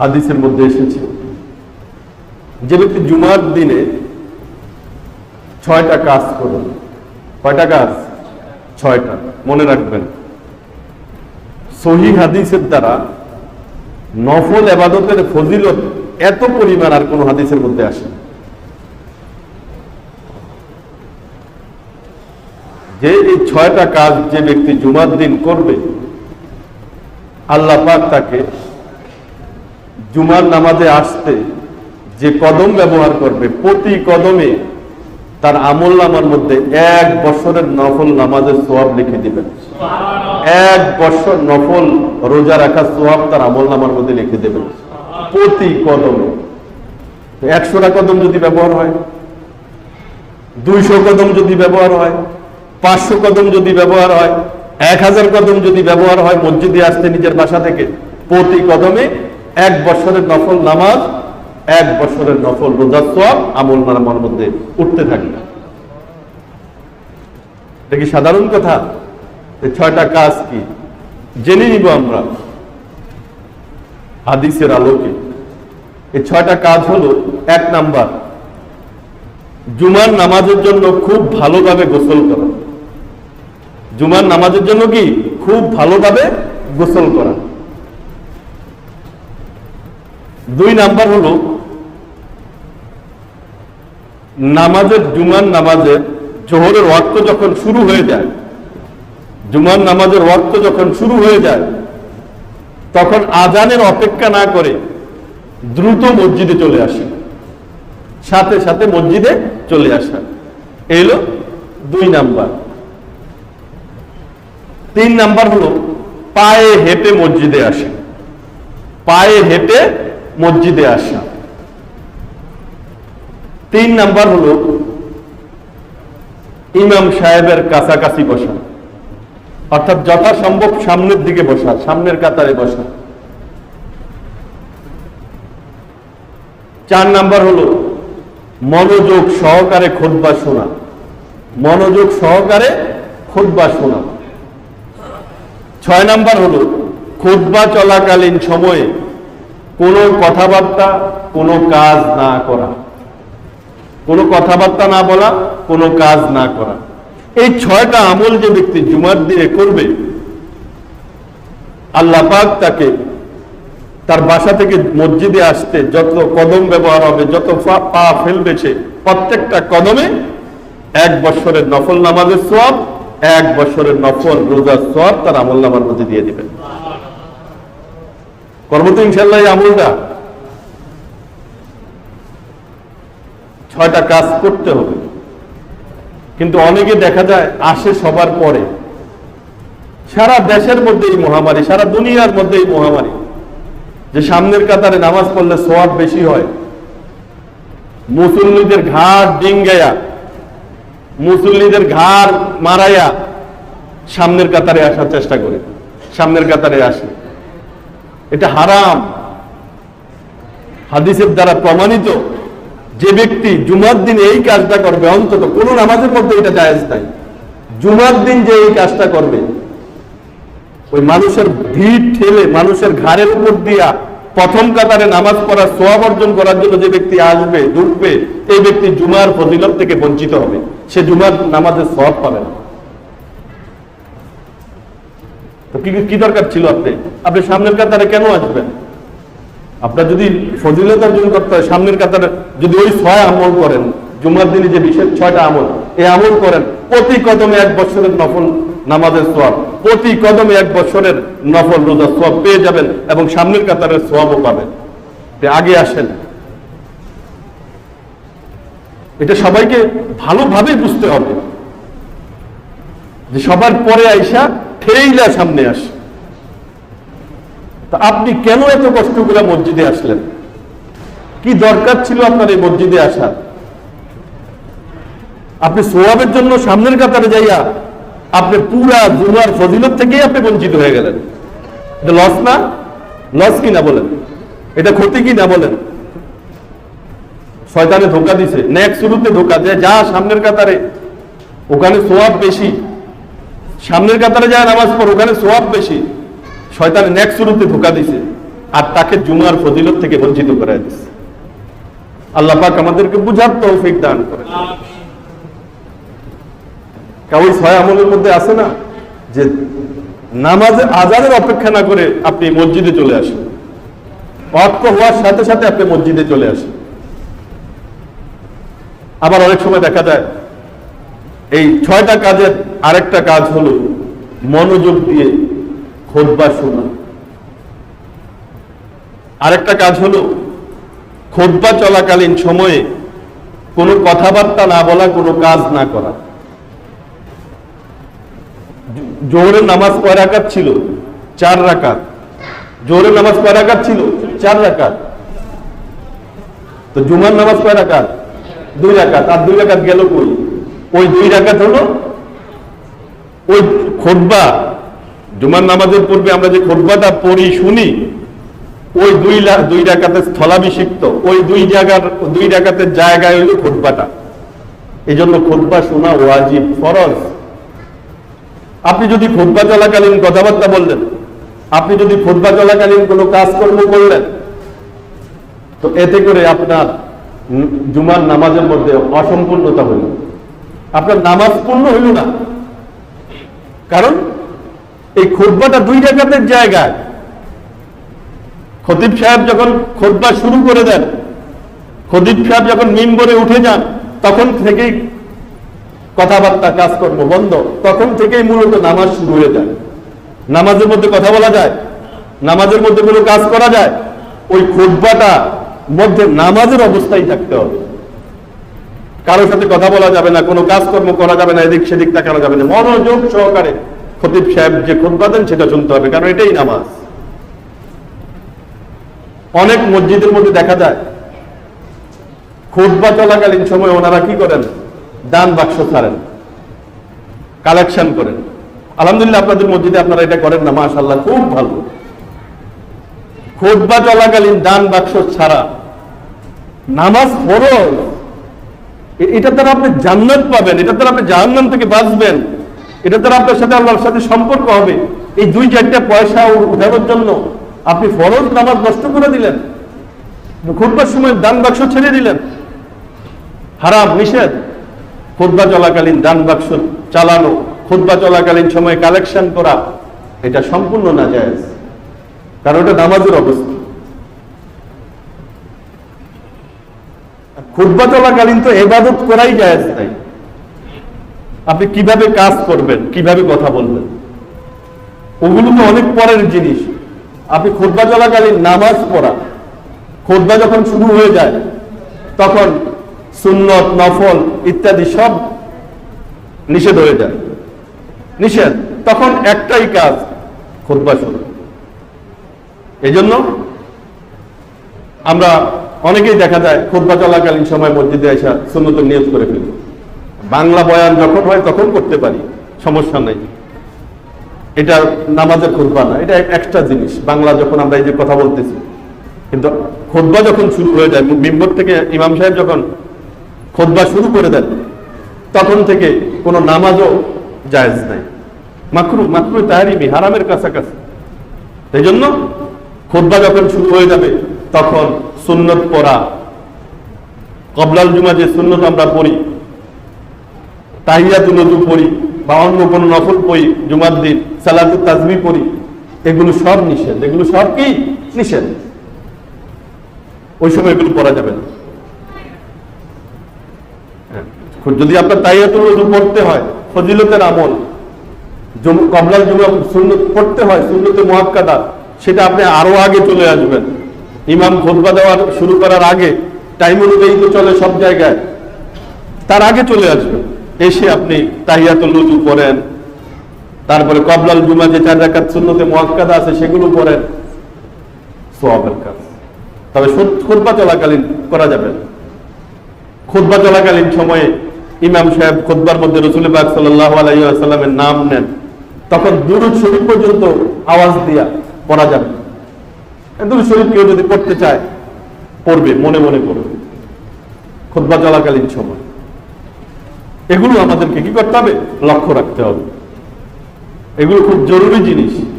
হাদিসের মধ্যে এসেছে। যে ব্যক্তি জুমার দিনে ছয়টা কাজ করবে কয়টা কাজ? ছয়টা। মনে রাখবেন, সহি হাদিসের দ্বারা নফল এবাদতের ফজিলত এত পরিমাণ আর কোন হাদিসের মধ্যে আসে যে এই ছয়টা কাজ যে ব্যক্তি জুমার দিন করবে, আল্লাহ পাক তাকে জুমার নামাজে আসতে যে কদম ব্যবহার করবে, প্রতি কদমে তার আমল নামার মধ্যে এক বছরের নফল নামাজের সোয়াব লিখে দিবেন। এক বছর নফল রোজা রাখা সোয়াব তার আমল নামার মধ্যে লিখে দেবেন। প্রতি কদমে। একশোটা কদম যদি ব্যবহার হয়, দুইশো কদম যদি ব্যবহার হয়, পাঁচশো কদম যদি ব্যবহার হয়, এক হাজার কদম যদি ব্যবহার হয় মসজিদে আসতে নিজের বাসা থেকে, প্রতি কদমে এক বছরের নফল নামাজ, এক বছরের নফল রোজা সব আমল নামার মধ্যে উঠতে থাকবে এটা কি সাধারণ কথা? ছয়টা কাজ কি? জেনে নিব আমরা। হাদিসের আলোকে। এই ছয়টা কাজ হলো, এক নাম্বার, জুমার নামাজের জন্য খুব ভালোভাবে গোসল করা। জুমার নামাজের জন্য কি? খুব ভালোভাবে গোসল করা। দুই নাম্বার হলো, নামাজের জুমার নামাজের জোহরের অর্থ যখন শুরু হয়ে যায়, জুমার নামাজের অর্থ যখন শুরু হয়ে যায়, তখন আজানের অপেক্ষা না করে দ্রুত মসজিদে চলে আসে। সাথে সাথে মসজিদে চলে আসা। এই এলো দুই নাম্বার। তিন নাম্বার হলো, পায়ে হেঁটে মসজিদে আসে। পায়ে হেঁটে মসজিদে আসা। তিন নাম্বার হলো ইমাম সাহেবের কাছাকাছি বসা। অর্থাৎ যথাসম্ভব সামনের দিকে বসা, সামনের কাতারে বসা। চার নাম্বার হলো মনোযোগ সহকারে খোদবা শোনা। মনোযোগ সহকারে খোদবা শোনা। ছয় নাম্বার হলো খোদবা চলাকালীন সময়ে কোনো কথাবার্তা কোনো কাজ না করা। কোনো কথাবার্তা না বলা, কোনো কাজ না করা। এই ছয়টা আমল যে ব্যক্তি জুমার দিনে করবে, আল্লাহ পাক তাকে তার বাসা থেকে মসজিদে আসতে যত কদম ব্যবহার হবে, যত পা- পা ফেলবে সে, প্রত্যেকটা কদমে এক বছরের নফল নামাজের সব এক বছরের নফল রোজার সব তার আমল নামার মধ্যে দিয়ে দিবেন। করব তো ইনশাল্লাহ আমলটা। ছয়টা কাজ করতে হবে। কিন্তু অনেকে দেখা যায় আসে সবার পরে। সারা দেশের মধ্যে এই মহামারী, সারা দুনিয়ার মধ্যে এই মহামারী। যে সামনের কাতারে নামাজ পড়লে সোয়াব বেশি হয়। মুসল্লিদের ঘাড় ডিঙ্গায়া, মুসল্লিদের ঘাড় মারাইয়া সামনের কাতারে আসার চেষ্টা করে। সামনের কাতারে আসে। এটা হারাম। হাদিসের দ্বারা প্রমাণিত যে ব্যক্তি জুমার দিন এই কাজটা করবে, অন্তত কোন নামাজের মধ্যে এটা জায়েজ নাই। জুমার দিন যে এই কাজটা করবে, ওই মানুষের ভিড় ঠেলে, মানুষের ঘাড়ের উপর দিয়া প্রথম কাতারে নামাজ পড়ার সোয়াব অর্জন করার জন্য যে ব্যক্তি আসবে ঢুকবে এই ব্যক্তি জুমার ফজিলত থেকে বঞ্চিত হবে। সে জুমার নামাজের সব পাবে না। তো কি দরকার ছিল আপনি? আপনি সামনের কাতারে কেন আসবেন? আপনার যদি ফজিলত অর্জন করতে হয়, সামনের কাতারে যদি ওই ছয় আমল করেন, জুমার দিনে যে বিশেষ ছয়টা আমল, এই আমল করেন, প্রতি কদমে এক বছরের নফল নামাজের সোয়াব প্রতি কদমে এক বছরের নফল রোজার সোয়াব পেয়ে যাবেন এবং সামনের কাতারের সোয়াবও পাবেন। আগে আসেন। এটা সবাইকে ভালোভাবে বুঝতে হবে। যে সবার পরে আইসা ঠেইলা সামনে আসে। তা আপনি কেন এত কষ্ট করে মসজিদে আসলেন? কি দরকার ছিল আপনার এই মসজিদে আসার আপনি সোয়াবের জন্য সামনের কাতারে যাইয়া আপনি পুরা জুমার ফজিলত থেকেই আপনি বঞ্চিত হয়ে গেলেন। এটা লস না? লস কি না বলেন? এটা ক্ষতি কি না বলেন? শয়তানে ধোকা দিছে নেক্সট শুরুতে ধোকা যে যা সামনের কাতারে। ওখানে সোয়াব বেশি। সামনের কাতারে যায় নামাজ পড়, ওখানে সোয়াব বেশি। শয়তানে নেক্সট শুরুতে ধোকা দিছে আর তাকে জুমার ফজিলত থেকে বঞ্চিত করে দিচ্ছে আল্লাহ পাক আমাদেরকে বুঝার তৌফিক দান করে। ওই ছয় আমলের মধ্যে আছে না যে নামাজে আজানের অপেক্ষা না করে আপনি মসজিদে চলে আসেন। অক্ষ হওয়ার সাথে সাথে আপনি মসজিদে চলে আসেন। আবার অনেক সময় দেখা যায় এই ছয়টা কাজের আরেকটা কাজ হলো মনোযোগ দিয়ে খোদবা শোনা। আরেকটা কাজ হলো খোদবা চলাকালীন সময়ে কোনো কথাবার্তা না বলা, কোনো কাজ না করা। জোহরের নামাজ কয় রাকাত ছিল? চার রাকাত। জোহরের নামাজ কয় রাকাত ছিল? চার রাকাত। তো জুমার নামাজ কয় রাকাত? দুই রাকাত। আর দুই রাকাত গেল কই? ওই দুই রাকাত হলো ওই খোদবা। জুমার নামাজের পূর্বে আমরা যে খোদবাটা পড়ি, শুনি, ওই দুই দুই রাকাতের স্থলাভিষিক্ত, ওই দুই জায়গার, দুই রাকাতের জায়গায় হইল খোদবাটা। এই জন্য খোদবা শোনা ওয়াজিব, ফরজ। আপনি যদি খোদবা চলাকালীন কথাবার্তা বললেন, আপনি যদি খোদবা চলাকালীন কোনো কাজকর্ম করলেন, তো এতে করে আপনার জুমার নামাজের মধ্যে অসম্পূর্ণতা হইল আপনার নামাজ পূর্ণ হইল না। কারণ এই খোদবাটা দুই রাকাতের জায়গায়। খতিব সাহেব যখন খোদবা শুরু করে দেন, খতিব সাহেব যখন মিম্বরে উঠে যান, তখন থেকেই কথাবার্তা, কাজকর্ম বন্ধ। তখন থেকেই মূলত নামাজ শুরু হয়ে যায়। নামাজের মধ্যে কথা বলা যায়, নামাজের মধ্যে কোনো কাজ করা যায়, ওই খোদবাটা মধ্যে নামাজের অবস্থায় থাকতে হবে। কারোর সাথে কথা বলা যাবে না, কোনো কাজকর্ম করা যাবে না, এদিক সেদিক তাকানো যাবে না। মনোযোগ সহকারে খতিব সাহেব যে খোদবা দেন সেটা শুনতে হবে, কারণ এটাই নামাজ। অনেক মসজিদের মধ্যে দেখা যায় খোদবা চলাকালীন সময় ওনারা কি করেন? দান বাক্স ছাড়েন, কালেকশন করেন। আলহামদুলিল্লাহ আপনাদের মসজিদে আপনারা এটা করেন না মাশাল্লাহ খুব ভালো। খোদবা চলাকালীন দান বাক্স ছাড়া নামাজ ফরজ। এটা দ্বারা আপনি জান্নাত পাবেন, এটা দ্বারা আপনি জাহান্নাম থেকে বাঁচবেন। এটা দ্বারা আপনার সাথে আল্লাহর সাথে সম্পর্ক হবে। এই দুই চারটা পয়সা উঠানোর জন্য আপনি ফরজ নামাজ নষ্ট করে দিলেন। খুববার সময় দান বাক্স ছেড়ে দিলেন। হারাম, নিষেধ। খুদ্া চলাকালীন দান বাক্স চালানো খুদ্া চলাকালীন সময় কালেকশন করা, এটা সম্পূর্ণ না যায় কারণ এটা নামাজের অবস্থা। খুদ্া চলাকালীন তো এবাদত করাই যায় তাই আপনি কীভাবে কাজ করবেন, কীভাবে কথা বলবেন? ওগুলো তো অনেক পরের জিনিস। আপনি খুদ্া চলাকালীন নামাজ পড়া। খুদ্া যখন শুরু হয়ে যায়, তখন সুন্নত, নফল ইত্যাদি সব নিষেধ হয়ে যায়। নিষেধ। তখন একটাই কাজ খুদ্া শুরু এই আমরা অনেকেই দেখা যায় খুদ্া চলাকালীন সময় মসজিদে আসা সুন্নতের নিয়োগ করে ফেলি। বাংলা বয়ান যখন হয় তখন করতে পারি, সমস্যা নেই। এটা নামাজের খুদ্া না, এটা এক্সট্রা জিনিস। বাংলা যখন আমরা এই যে কথা বলতেছি, কিন্তু খোদবা যখন শুরু হয়ে যায়, মিম্বর থেকে ইমাম সাহেব যখন খোদবা শুরু করে দেন, তখন থেকে কোনো নামাজও জায়েজ নাই। মাকরু মাকরু তাহারিমি হারামের কাছাকাছি। এই জন্য খোদবা যখন শুরু হয়ে যাবে তখন সুন্নত পড়া। কবলাল জুমা যে সুন্নত আমরা পড়ি তাহিয়াতুল নজু পড়ি বা অন্য কোনো নফল পড়ি জুমার দিন সালাতু তাজমি পড়ি এগুলো সব নিষেধ। এগুলো সব কি? নিষেধ। ওই সময় এগুলো পড়া যাবে না। হ্যাঁ, যদি আপনার তাইয়াতুল ওযু পড়তে হয় ফজিলতের আমল কবলাল জুমা সুন্নত পড়তে হয় সুন্নতে মুআক্কাদা সেটা আপনি আরও আগে চলে আসবেন। ইমাম খুতবা দেওয়ার শুরু করার আগে টাইম অনুযায়ী তো চলে সব জায়গায়। তার আগে চলে আসবেন এসে আপনি তাহিয়াতুল ওযু পড়েন। তারপরে কবলাল জুমা যে চার রাকাত সুন্নতে মুআক্কাদা আছে, সেগুলো পড়েন। সোয়াবের কাজ। তবে খুদ্া চলাকালীন করা যাবে না। খুদ্া চলাকালীন সময়ে ইমাম সাহেব খোদবার মধ্যে রসুল বাগ সাল্লাহ আলাইসাল্লামের নাম নেন। তখন দুরুদ শরীফ পর্যন্ত আওয়াজ দিয়া পড়া যাবে। দুরুদ শরীফ কেউ যদি পড়তে চায়, পড়বে, মনে মনে পড়বে। খোদবা চলাকালীন সময়। এগুলো আমাদেরকে কি করতে হবে? লক্ষ্য রাখতে হবে। এগুলো খুব জরুরি জিনিস।